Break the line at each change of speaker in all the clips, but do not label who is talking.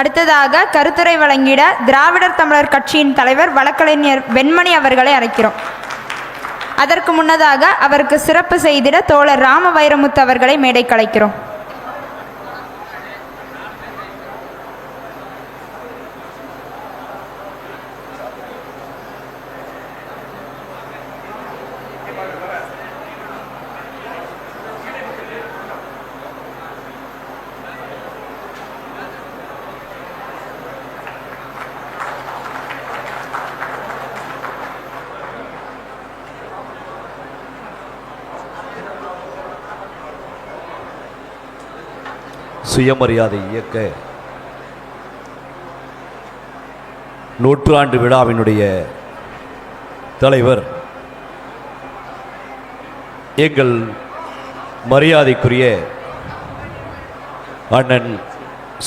அடுத்ததாக கருத்துரை வழங்கிட திராவிடர் தமிழர் கட்சியின் தலைவர் வழக்கறிஞர் வெண்மணி அவர்களை அழைக்கிறோம். அதற்கு முன்னதாக அவருக்கு சிறப்பு செய்திட தோழர் ராம வைரமுத்து அவர்களை மேடை கலைக்கிறோம்
சுயமரியாதை இயக்க நூற்றாண்டு விழாவினுடைய தலைவர் எங்கள் மரியாதைக்குரிய அண்ணன்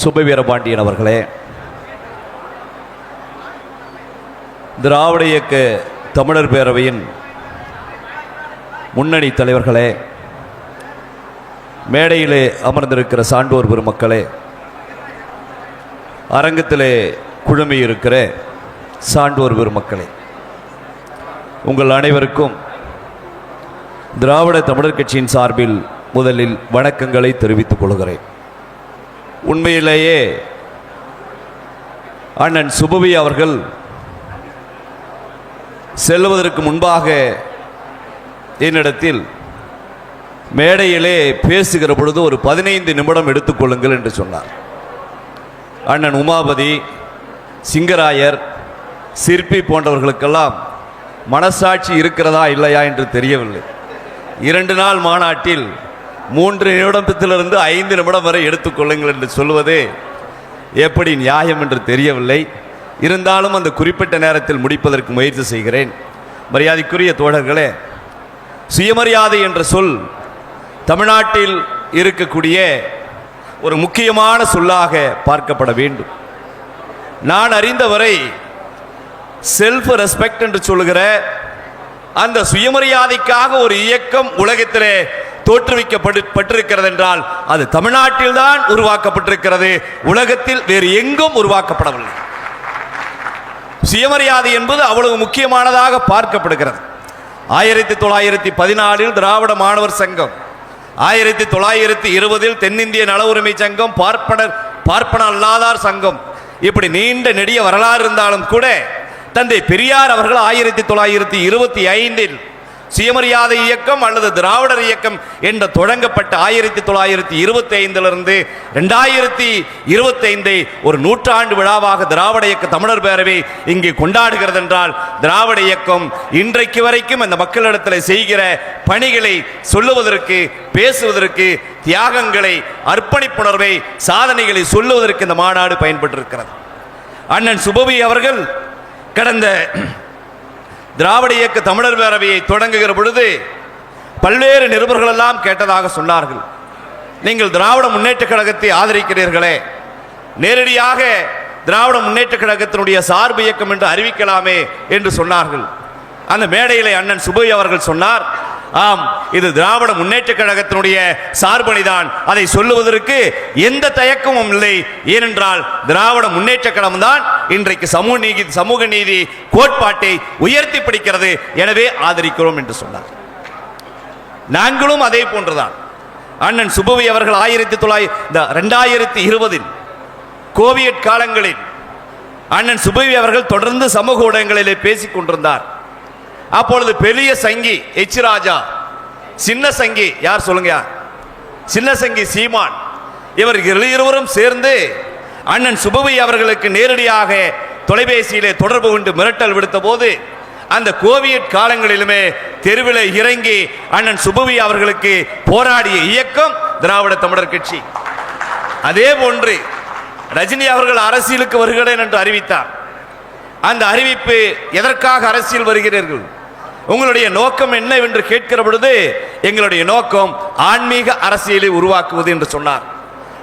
சுபவீரபாண்டியன் அவர்களே திராவிட இயக்க தமிழர் பேரவையின் முன்னணி தலைவர்களே மேடையிலே அமர்ந்திருக்கிற சான்றோர் பெருமக்களே அரங்கத்திலே குழுமி இருக்கிற சான்றோர் பெருமக்களே உங்கள் அனைவருக்கும் திராவிட தமிழர் கட்சியின் சார்பில் முதலில் வணக்கங்களை தெரிவித்துக் கொள்கிறேன். உண்மையிலேயே அண்ணன் சுபவி அவர்கள் செல்வதற்கு முன்பாக என்னிடத்தில் மேடையிலே பேசுகிற பொழுது ஒரு பதினைந்து நிமிடம் எடுத்துக்கொள்ளுங்கள் என்று சொன்னார். அண்ணன் உமாபதி சிங்கராயர் சிற்பி போன்றவர்களுக்கெல்லாம் மனசாட்சி இருக்கிறதா இல்லையா என்று தெரியவில்லை. இரண்டு நாள் மாநாட்டில் மூன்று நிமிடத்திலிருந்து ஐந்து நிமிடம் வரை எடுத்துக்கொள்ளுங்கள் என்று சொல்வது எப்படி நியாயம் என்று தெரியவில்லை. இருந்தாலும் அந்த குறிப்பிட்ட நேரத்தில் முடிப்பதற்கு முயற்சி செய்கிறேன். மரியாதைக்குரிய தோழர்களே சுயமரியாதை என்ற சொல் தமிழ்நாட்டில் இருக்கக்கூடிய ஒரு முக்கியமான சொல்லாக பார்க்கப்பட வேண்டும். நான் அறிந்தவரை செல்ஃப் ரெஸ்பெக்ட் என்று சொல்லுகிற அந்த சுயமரியாதைக்காக ஒரு இயக்கம் உலகத்திலே தோற்றுவிக்கப்பட்டிருக்கிறது என்றால் அது தமிழ்நாட்டில்தான் உருவாக்கப்பட்டிருக்கிறது. உலகத்தில் வேறு எங்கும் உருவாக்கப்படவில்லை. சுயமரியாதை என்பது அவ்வளவு முக்கியமானதாக பார்க்கப்படுகிறது. ஆயிரத்தி தொள்ளாயிரத்தி பதினாலில் திராவிட மாணவர் சங்கம் ஆயிரத்தி தொள்ளாயிரத்தி இருபதில் தென்னிந்திய நல உரிமை சங்கம் பார்ப்பனர் பார்ப்பன அல்லாதார் சங்கம். இப்படி நீண்ட நெடிய வரலாறு இருந்தாலும் கூட தந்தை பெரியார் அவர்கள் ஆயிரத்தி தொள்ளாயிரத்தி இருபத்தி ஐந்தில் சுயமரியாதை இயக்கம் அல்லது திராவிடர் இயக்கம் என்ற தொடங்கப்பட்ட ஆயிரத்தி தொள்ளாயிரத்தி இருபத்தி ஐந்திலிருந்து ரெண்டாயிரத்தி இருபத்தி ஐந்தை ஒரு நூற்றாண்டு விழாவாக திராவிட இயக்க தமிழர் பேரவை இங்கே கொண்டாடுகிறது என்றால் திராவிட இயக்கம் இன்றைக்கு வரைக்கும் அந்த மக்களிடத்தில் செய்கிற பணிகளை சொல்லுவதற்கு பேசுவதற்கு தியாகங்களை அர்ப்பணிப்புணர்வை சாதனைகளை சொல்லுவதற்கு இந்த மாநாடு பயன்பட்டிருக்கிறது அண்ணன் சுபவி அவர்கள் கடந்த திராவிட இயக்க தமிழர் பேரவையை தொடங்குகிற பொழுது பல்வேறு நிருபர்கள் எல்லாம் கேட்டதாக சொன்னார்கள். நீங்கள் திராவிட முன்னேற்ற கழகத்தை ஆதரிக்கிறீர்களே. நேரடியாக திராவிட முன்னேற்ற கழகத்தினுடைய சார்பு இயக்கம் என்று அறிவிக்கலாமே என்று சொன்னார்கள். அந்த மேடையிலே அண்ணன் சுபை அவர்கள் சொன்னார் ஆம் இது திராவிட முன்னேற்ற கழகத்தினுடைய சார்பணிதான். அதை சொல்லுவதற்கு எந்த தயக்கமும் இல்லை. ஏனென்றால் திராவிட முன்னேற்ற கழகம் தான் இன்றைக்கு சமூக நீதி சமூக நீதி கோட்பாட்டை உயர்த்தி பிடிக்கிறது. எனவே ஆதரிக்கிறோம் என்று சொன்னார். நாங்களும் அதே போன்றுதான். அண்ணன் சுபவி அவர்கள் ஆயிரத்தி தொள்ளாயிரத்தி ரெண்டாயிரத்தி இருபதில் கோவியட் காலங்களில் அண்ணன் சுபவி அவர்கள் தொடர்ந்து சமூக ஊடகங்களிலே பேசிக் கொண்டிருந்தார். அப்பொழுது பெரிய சங்கி எச் ராஜா சின்ன சங்கி யார் சொல்லுங்க சின்ன சங்கி சீமான். இவர் இருவரும் சேர்ந்து அண்ணன் சுபவி அவர்களுக்கு நேரடியாக தொலைபேசியிலே தொடர்பு கொண்டு மிரட்டல் விடுத்த போது அந்த கோவியட் காலங்களிலுமே தெருவில் இறங்கி அண்ணன் சுபவி அவர்களுக்கு போராடிய இயக்கம் திராவிட தமிழர் கட்சி. அதே போன்று ரஜினி அவர்கள் அரசியலுக்கு வருகிறேன் என்று அறிவித்தார். அந்த அறிவிப்பு எதற்காக அரசியல் வருகிறீர்கள்? உங்களுடைய நோக்கம் என்ன என்று கேட்கிற பொழுது எங்களுடைய நோக்கம் ஆன்மீக அரசியலை உருவாக்குவது என்று சொன்னார்.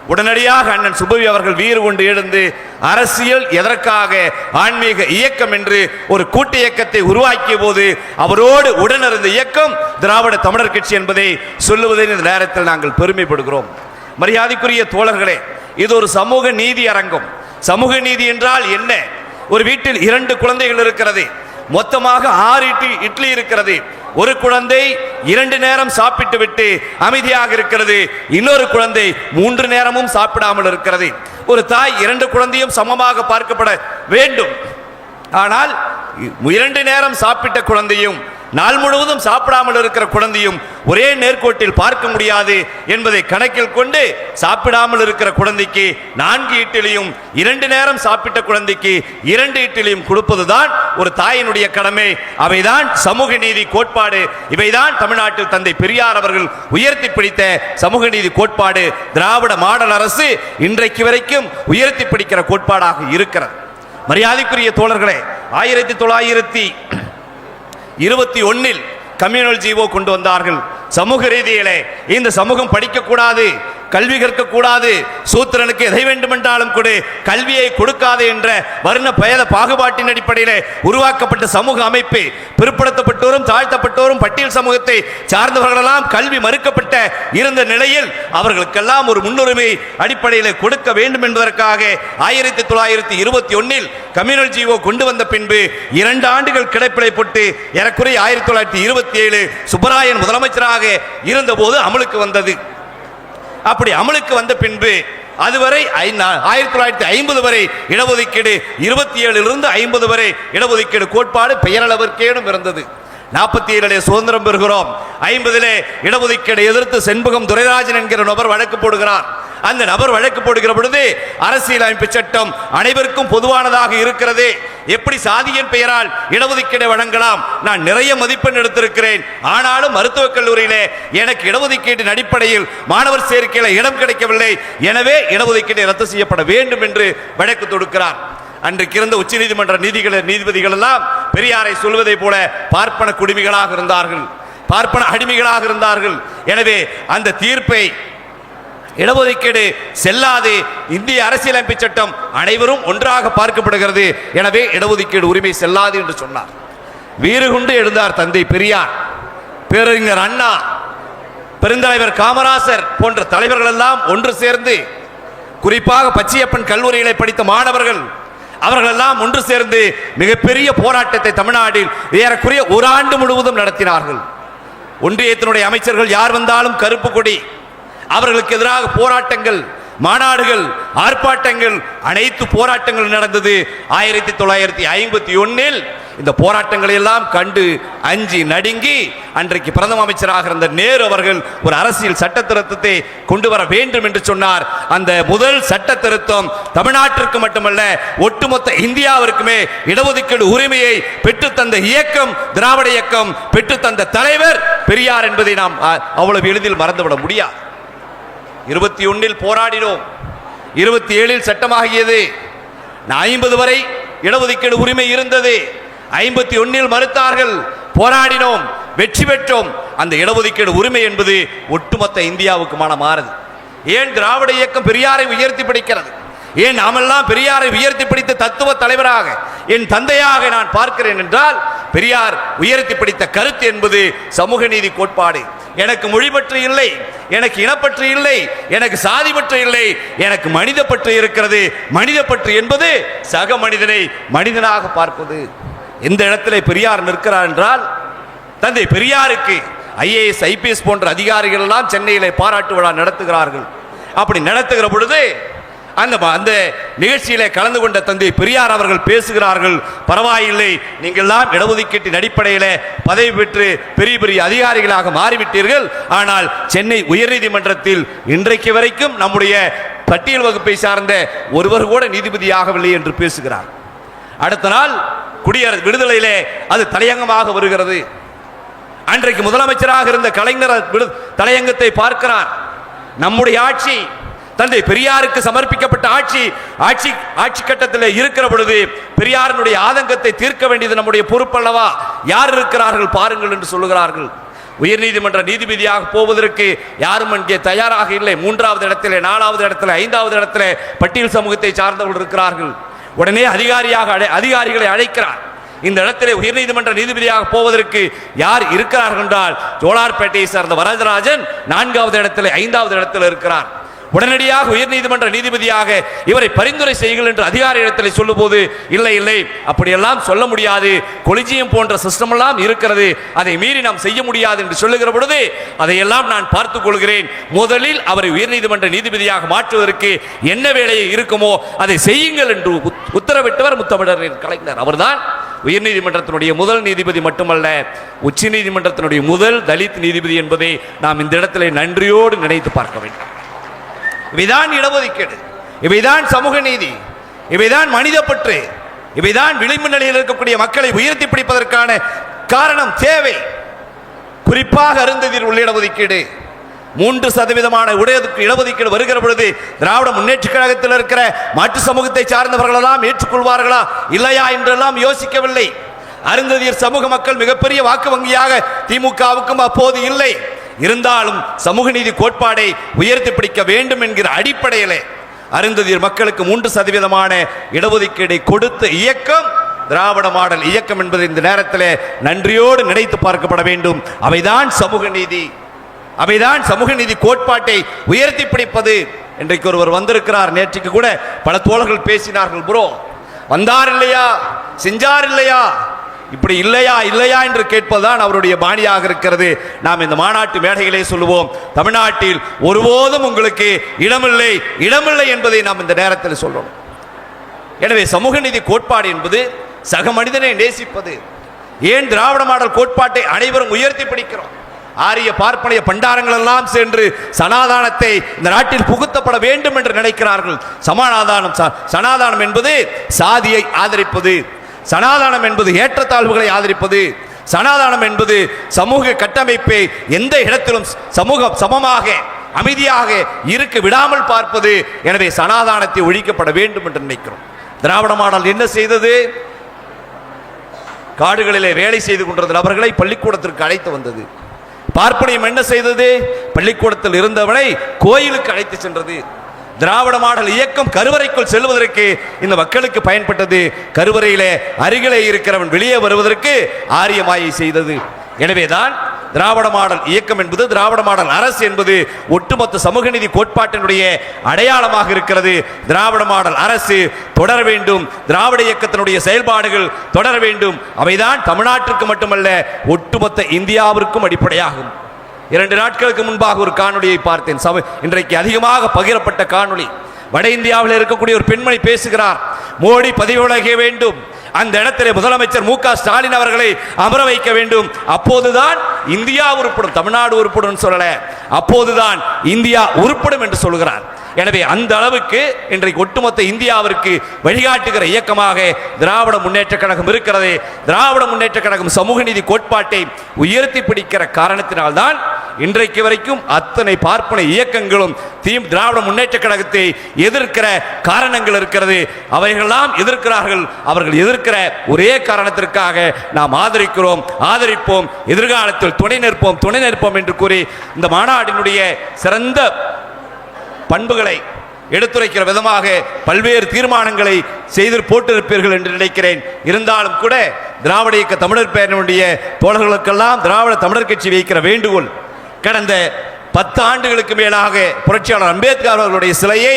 உடனடியாக அண்ணன் சுபவி அவர்கள் வீறு கொண்டு எழுந்து அரசியல் எதற்காக? ஆன்மீக இயக்கம் என்று ஒரு கூட்டு இயக்கத்தை உருவாக்கிய போது அவரோடு உடனிருந்த இயக்கம் திராவிட தமிழர் கட்சி என்பதை சொல்லுவதை இந்த நேரத்தில் நாங்கள் பெருமைப்படுகிறோம். மரியாதைக்குரிய தோழர்களே இது ஒரு சமூக நீதி அரங்கம். சமூக நீதி என்றால் என்ன? ஒரு வீட்டில் இரண்டு குழந்தைகள் இருக்கிறது. மொத்தமாக ஆறு இட்லி இட்லி இருக்கிறது. ஒரு குழந்தை இரண்டு நேரம் சாப்பிட்டு விட்டு அமைதியாக இருக்கிறது. இன்னொரு குழந்தை மூன்று நேரமும் சாப்பிடாமல் இருக்கிறது. ஒரு தாய் இரண்டு குழந்தையும் சமமாக பார்க்கப்பட வேண்டும். ஆனால் இரண்டு நேரம் சாப்பிட்ட குழந்தையும் நாள் முழுவதும் சாப்பிடாமல் இருக்கிற குழந்தையும் ஒரே நேர்கோட்டில் பார்க்க முடியாது என்பதை கணக்கில் கொண்டு சாப்பிடாமல் இருக்கிற குழந்தைக்கு நான்கு இட்டிலையும் இரண்டு நேரம் சாப்பிட்ட குழந்தைக்கு இரண்டு இட்டிலையும் கொடுப்பதுதான் ஒரு தாயினுடைய கடமை. அவைதான் சமூக நீதி கோட்பாடு. இவைதான் தமிழ்நாட்டில் தந்தை பெரியார் அவர்கள் உயர்த்தி பிடித்த சமூக நீதி கோட்பாடு. திராவிட மாடல் அரசு இன்றைக்கு வரைக்கும் உயர்த்தி பிடிக்கிற கோட்பாடாக இருக்கிறது. மரியாதைக்குரிய தோழர்களே ஆயிரத்தி தொள்ளாயிரத்தி இருபத்தி ஒன்னில் கம்யூனல் ஜீவோ கொண்டு வந்தார்கள். சமூக ரீதியிலே இந்த சமூகம் படிக்கக்கூடாது. கல்வி கற்க கூடாது சூத்திரனுக்கு எதை வேண்டுமென்றாலும் கொடு. கல்வியை கொடுக்காது என்ற வருண பயத பாகுபாட்டின் அடிப்படையிலே உருவாக்கப்பட்ட சமூக அமைப்பு பிற்படுத்தப்பட்டோரும் தாழ்த்தப்பட்டோரும் பட்டியல் சமூகத்தை சார்ந்தவர்களெல்லாம் கல்வி மறுக்கப்பட்ட இருந்த நிலையில் அவர்களுக்கெல்லாம் ஒரு முன்னுரிமை அடிப்படையில் கொடுக்க வேண்டும் என்பதற்காக ஆயிரத்தி தொள்ளாயிரத்தி இருபத்தி ஒன்னில் கம்யூனல் ஜீவோ கொண்டு வந்த பின்பு இரண்டு ஆண்டுகள் கிடைப்பிலை போட்டு ஏறக்குறைய ஆயிரத்தி தொள்ளாயிரத்தி இருபத்தி ஏழு சுப்பராயன் முதலமைச்சராக இருந்தபோது அமலுக்கு வந்தது. அப்படி அமலுக்கு வந்த பின்பு அதுவரை ஆயிரத்தி தொள்ளாயிரத்தி ஐம்பது வரை இடஒதுக்கீடு இருபத்தி ஏழிலிருந்து ஐம்பது வரை இடஒதுக்கீடு கோட்பாடு பெயரளவிற்கேனும் இருந்தது. நாற்பத்தி ஏழிலே சுதந்திரம் பெறுகிறோம். ஐம்பதிலே இடஒதுக்கீடு எதிர்த்து செண்பகம் துரைராஜன் என்கிற நபர் வழக்கு போடுகிறார். அந்த நபர் வழக்கு போடுகிற பொழுது அரசியலமைப்பு சட்டம் அனைவருக்கும் பொதுவானதாக இருக்கிறது. எப்படி சாதியின் பெயரால் இடஒதுக்கீடு வழங்கலாம்? நான் நிறைய மதிப்பெண் எடுத்திருக்கிறேன். ஆனாலும் மருத்துவக் கல்லூரியிலே எனக்கு இடஒதுக்கீட்டின் அடிப்படையில் மாணவர் சேர்க்கையில் இடம் கிடைக்கவில்லை. எனவே இடஒதுக்கீடு ரத்து செய்யப்பட வேண்டும் என்று வழக்கு தொடுக்கிறார். அன்றைக்கு இருந்த உச்சநீதிமன்ற நீதிகள் நீதிபதிகள் எல்லாம் பெரியாரை சொல்வதை போல பார்ப்பன குடிமிகளாக இருந்தார்கள். பார்ப்பன அடிமைகளாக இருந்தார்கள். எனவே அந்த தீர்ப்பை இடஒதுக்கீடு செல்லாது. இந்திய அரசியலமைப்பு சட்டம் அனைவரும் ஒன்றாக பார்க்கப்படுகிறது. எனவே இடஒதுக்கீடு உரிமை செல்லாது என்று சொன்னார். வீறுகுண்டு எழுந்தார் தந்தை பெரியார். பேரறிஞர் அண்ணா பெருந்தலைவர் காமராசர் போன்ற தலைவர்கள் எல்லாம் ஒன்று சேர்ந்து குறிப்பாக பச்சையப்பன் கல்லூரிகளை படித்த மாணவர்கள் அவர்களெல்லாம் ஒன்று சேர்ந்து மிகப்பெரிய போராட்டத்தை தமிழ்நாட்டில் ஏறக்குறைய ஒரு ஆண்டு முழுவதும் நடத்தினார்கள். ஒன்றியத்தினுடைய அமைச்சர்கள் யார் வந்தாலும் கருப்பு கொடி அவர்களுக்கு எதிராக போராட்டங்கள் மாநாடுகள் ஆர்ப்பாட்டங்கள் அனைத்து போராட்டங்கள் நடந்தது. ஆயிரத்தி தொள்ளாயிரத்தி ஐம்பத்தி ஒன்னில் இந்த போராட்டங்களை எல்லாம் கண்டு அஞ்சி நடுங்கி அன்றைக்கு பிரதம அமைச்சராக இருந்த நேரு அவர்கள் ஒரு அரசியல் சட்ட திருத்தத்தை கொண்டு வர வேண்டும் என்று சொன்னார். அந்த முதல் சட்ட திருத்தம் தமிழ்நாட்டிற்கு மட்டுமல்ல ஒட்டுமொத்த இந்தியாவிற்குமே இடஒதுக்கீடு உரிமையை பெற்றுத்தந்த இயக்கம் திராவிட இயக்கம் பெற்றுத்தந்த தலைவர் பெரியார் என்பதை நாம் அ, அவ்வளவு எளிதில் மறந்துவிட முடியாது. இருபத்தி ஒன்னில் போராடினோம். இருபத்தி ஏழில் சட்டமாகியது. ஐம்பது வரை இடஒதுக்கீடு உரிமை இருந்தது. ஐம்பத்தி ஒன்னில் மறுத்தார்கள். போராடினோம். வெற்றி பெற்றோம். அந்த இடஒதுக்கீடு உரிமை என்பது ஒட்டுமொத்த இந்தியாவுக்குமான மாறுது. ஏன் திராவிட இயக்கம் பெரியாரை உயர்த்தி பிடிக்கிறது? ஏன் நாமெல்லாம் பெரியாரை உயர்த்தி பிடித்த தத்துவ தலைவராக என் தந்தையாக நான் பார்க்கிறேன் என்றால் பெரியார் உயர்த்தி பிடித்த கருத்து என்பது சமூக நீதி கோட்பாடு. எனக்கு மொழி பற்று இல்லை எனக்கு இனப்பற்று இல்லை எனக்கு சாதி பற்று இல்லை எனக்கு மனித பற்று இருக்கிறது. மனித பற்று என்பது சக மனிதனை மனிதனாக பார்ப்பது. எந்த இடத்துல பெரியார் நிற்கிறார் என்றால் தந்தை பெரியாருக்கு ஐஏஎஸ் ஐபிஎஸ் போன்ற அதிகாரிகள் எல்லாம் சென்னையிலே பாராட்டு விழா நடத்துகிறார்கள். அப்படி நடத்துகிற பொழுது அந்த அந்த நிகழ்ச்சியிலே கலந்து கொண்ட தந்தை பெரியார் அவர்கள் பேசுகிறார்கள் பரவாயில்லை நீங்கள்லாம் இடஒதுக்கீட்டின் அடிப்படையிலே பதவி பெற்று பெரிய பெரிய அதிகாரிகளாக மாறிவிட்டீர்கள். ஆனால் சென்னை உயர்நீதிமன்றத்தில் இன்றைக்கு வரைக்கும் நம்முடைய பட்டியல் வகுப்பை சார்ந்த ஒருவர் கூட நீதிபதியாகவில்லை என்று பேசுகிறார். அடுத்த நாள் குடியரசு விடுதலையிலே அது தலையங்கமாக வருகிறது. அன்றைக்கு முதலமைச்சராக இருந்த கலைஞர் விடு- தலையங்கத்தை பார்க்கிறார். நம்முடைய ஆட்சி தந்தை பெரியாருக்கு சமர்ப்பிக்கப்பட்ட ஆட்சி ஆட்சி ஆட்சி கட்டத்தில் இருக்கிற பொழுது பெரியாரினுடைய ஆதங்கத்தை தீர்க்க வேண்டியது நம்முடைய பொறுப்பல்லவா யார் இருக்கிறார்கள் பாருங்கள் என்று சொல்லுகிறார்கள். உயர்நீதிமன்ற நீதிபதியாக போவதற்கு யாரும் அங்கே தயாராக இல்லை. மூன்றாவது இடத்துல நாலாவது இடத்துல ஐந்தாவது இடத்துல பட்டியல் சமூகத்தை சார்ந்தவர்கள் இருக்கிறார்கள். உடனே அதிகாரியாக அழை- அதிகாரிகளை அழைக்கிறார். இந்த இடத்திலே உயர்நீதிமன்ற நீதிபதியாக போவதற்கு யார் இருக்கிறார்கள் என்றால் ஜோலார்பேட்டையை சார்ந்த வரதராஜன் நான்காவது இடத்துல ஐந்தாவது இடத்தில் இருக்கிறார். உடனடியாக உயர்நீதிமன்ற நீதிபதியாக இவரை பரிந்துரை செய்யுங்கள் என்று அதிகார இடத்தில் சொல்லும்போது இல்லை இல்லை அப்படியெல்லாம் சொல்ல முடியாது. கொலிஜியம் போன்ற சிஸ்டம் எல்லாம் இருக்கிறது. அதை மீறி நாம் செய்ய முடியாது என்று சொல்லுகிற பொழுது அதையெல்லாம் நான் பார்த்துக் கொள்கிறேன். முதலில் அவரை உயர்நீதிமன்ற நீதிபதியாக மாற்றுவதற்கு என்ன வேலையை இருக்குமோ அதை செய்யுங்கள் என்று உத்தரவிட்டவர் முத்தமிழர் கலைஞர். அவர்தான் உயர்நீதிமன்றத்தினுடைய முதல் நீதிபதி மட்டுமல்ல உச்ச நீதிமன்றத்தினுடைய முதல் தலித் நீதிபதி என்பதை நாம் இந்த இடத்திலே நன்றியோடு நினைத்து பார்க்க வேண்டும். இவைதான் இடஒதுக்கீடு. இவைதான் சமூக நீதி. இவைதான் மனிதப்பற்று இவைதான் விளிம்பு நிலையில் இருக்கக்கூடிய மக்களை உயர்த்தி பிடிப்பதற்கான காரணம் தேவை. குறிப்பாக அருந்ததில் உள்ள இடஒதுக்கீடு. மூன்று சதவீதமான உடையதுக்கு இடஒதுக்கீடு வருகிற பொழுது திராவிட முன்னேற்ற கழகத்தில் இருக்கிற மாற்று சமூகத்தை சார்ந்தவர்களெல்லாம் ஏற்றுக்கொள்வார்களா? இல்லையா என்றெல்லாம் யோசிக்கவில்லை. அருந்ததியர் சமூக மக்கள் மிகப்பெரிய வாக்கு வங்கியாக திமுகவுக்கும் அப்போது இல்லை. இருந்தாலும் சமூக நீதி கோட்பாடை உயர்த்தி பிடிக்க வேண்டும் என்கிற அடிப்படையிலே அருந்ததியர் மக்களுக்கு மூன்று சதவீதமான இடஒதுக்கீடை கொடுத்த இயக்கம் திராவிட மாடல் இயக்கம் என்பது இந்த நேரத்தில் நன்றியோடு நினைத்து பார்க்கப்பட வேண்டும். அவைதான் சமூக நீதி. அவைதான் சமூக நீதி கோட்பாட்டை உயர்த்தி பிடிப்பது. இன்றைக்கு ஒருவர் வந்திருக்கிறார். நேற்றுக்கு கூட பல தோழர்கள் பேசினார்கள் ப்ரோ வந்தார் இல்லையா? செஞ்சார் இல்லையா? இப்படி இல்லையா இல்லையா என்று கேட்பதுதான் அவருடைய பாணியாக இருக்கிறது. நாம் இந்த மாநாட்டு மேடைகளே சொல்லுவோம் தமிழ்நாட்டில் ஒருபோதும் உங்களுக்கு இடமில்லை இடமில்லை என்பதை நாம் இந்த நேரத்தில் சொல்றோம். எனவே சமூக நீதி கோட்பாடு என்பது சக மனிதனை நேசிப்பது. ஏன் திராவிட மாடல் கோட்பாட்டை அனைவரும் உயர்த்தி பிடிக்கிறோம்? ஆரிய பார்ப்பனைய பண்டாரங்கள் எல்லாம் சென்று சனாதானத்தை இந்த நாட்டில் புகுத்தப்பட வேண்டும் என்று நினைக்கிறார்கள். சமாதானம் சனாதானம் என்பது சாதியை ஆதரிப்பது. சனாதானம் என்பது ஏற்றத்தாழ்வுகளை ஆதரிப்பது. சனாதானம் என்பது சமூக கட்டமைப்பை எந்த இடத்திலும் சமூகம் சமமாக அமைதியாக இருக்க விடாமல் பார்ப்பது. எனவே சனாதானத்தை ஒழிக்கப்பட வேண்டும் என்று நினைக்கிறோம். திராவிட மாடல் என்ன செய்தது? காடுகளிலே வேலை செய்து கொண்டிருந்த நபர்களை பள்ளிக்கூடத்திற்கு அழைத்து வந்தது. பார்ப்பனியம் என்ன செய்தது? பள்ளிக்கூடத்தில் இருந்தவனை கோயிலுக்கு அழைத்து சென்றது. திராவிட மாடல் இயக்கம் கருவறைக்குள் செல்வதற்கு இந்த மக்களுக்கு பயன்பட்டது. கருவறையிலே அருகிலே இருக்கிறவன் வெளியே வருவதற்கு ஆரியமாயை செய்தது. எனவேதான் திராவிட மாடல் இயக்கம் என்பது திராவிட மாடல் அரசு என்பது ஒட்டுமொத்த சமூக நீதி கோட்பாட்டினுடைய அடையாளமாக இருக்கிறது. திராவிட மாடல் அரசு தொடர வேண்டும். திராவிட இயக்கத்தினுடைய செயல்பாடுகள் தொடர வேண்டும். அவைதான் தமிழ்நாட்டிற்கு மட்டுமல்ல ஒட்டுமொத்த இந்தியாவிற்கும் அடிப்படையாகும். இரண்டு நாட்களுக்கு முன்பாக ஒரு காணொளியை பார்த்தேன். சபை இன்றைக்கு அதிகமாக பகிரப்பட்ட காணொளி. வட இந்தியாவில் இருக்கக்கூடிய ஒரு பெண்மணி பேசுகிறார். மோடி பதவி விலக வேண்டும். அந்த இடத்திலே முதலமைச்சர் மு க ஸ்டாலின் அவர்களை அமர வைக்க வேண்டும். அப்போதுதான் இந்தியா உருப்படும் தமிழ்நாடு உருப்படும் சொல்லல. அப்போதுதான் இந்தியா உருப்படும் என்று சொல்கிறார். எனவே அந்த அளவுக்கு இன்றைக்கு ஒட்டுமொத்த இந்தியாவிற்கு வழிகாட்டுகிற இயக்கமாக திராவிட முன்னேற்ற கழகம் இருக்கிறது. திராவிட முன்னேற்ற கழகம் சமூக நீதி கோட்பாட்டை உயர்த்தி பிடிக்கிற காரணத்தினால்தான் இன்றைக்கு வரைக்கும் அத்தனை பார்ப்பன இயக்கங்களும் தீ திராவிட முன்னேற்ற கழகத்தை எதிர்க்கிற காரணங்கள் இருக்கிறது. அவைகளெல்லாம் எதிர்க்கிறார்கள். அவர்கள் எதிர்க்கிற ஒரே காரணத்திற்காக நாம் ஆதரிக்கிறோம் ஆதரிப்போம் எதிர்காலத்தில் துணை நிற்போம் துணை நிற்போம் என்று கூறி இந்த மாநாட்டினுடைய சிறந்த பண்புகளை எடுத்துரைக்கிற விதமாக பல்வேறு தீர்மானங்களை செய்து போட்டிருப்பீர்கள் என்று நினைக்கிறேன். இருந்தாலும் கூட திராவிட இயக்க தமிழர் பேரனுடைய தோழர்களுக்கெல்லாம் திராவிட தமிழர் கட்சி வைக்கிற வேண்டுகோள் கடந்த பத்து ஆண்டுகளுக்கு மேலாக புரட்சியாளர் அம்பேத்கர் அவர்களுடைய சிலையை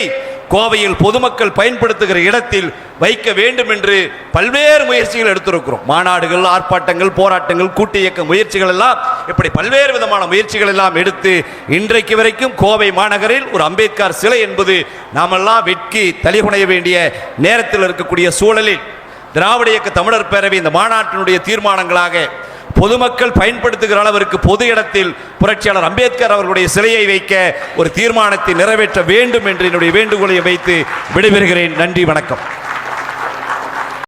கோவையில் பொதுமக்கள் பயன்படுத்துகிற இடத்தில் வைக்க வேண்டும் என்று பல்வேறு முயற்சிகள் எடுத்திருக்கிறோம். மாநாடுகள் ஆர்ப்பாட்டங்கள் போராட்டங்கள் கூட்டு இயக்க முயற்சிகள் எல்லாம் இப்படி பல்வேறு விதமான முயற்சிகள் எல்லாம் எடுத்து இன்றைக்கு வரைக்கும் கோவை மாநகரில் ஒரு அம்பேத்கர் சிலை என்பது நாமெல்லாம் வெட்கி தலிகுணைய வேண்டிய நேரத்தில் இருக்கக்கூடிய சூழலில் திராவிட இயக்க தமிழர் பேரவை இந்த மாநாட்டினுடைய தீர்மானங்களாக பொதுமக்கள் பயன்படுத்துகிற அளவிற்கு பொது இடத்தில் புரட்சியாளர் அம்பேத்கர் அவர்களுடைய சிலையை வைக்க ஒரு தீர்மானத்தை நிறைவேற்ற வேண்டும் என்று என்னுடைய வேண்டுகோளை வைத்து விடைபெறுகிறேன். நன்றி வணக்கம்.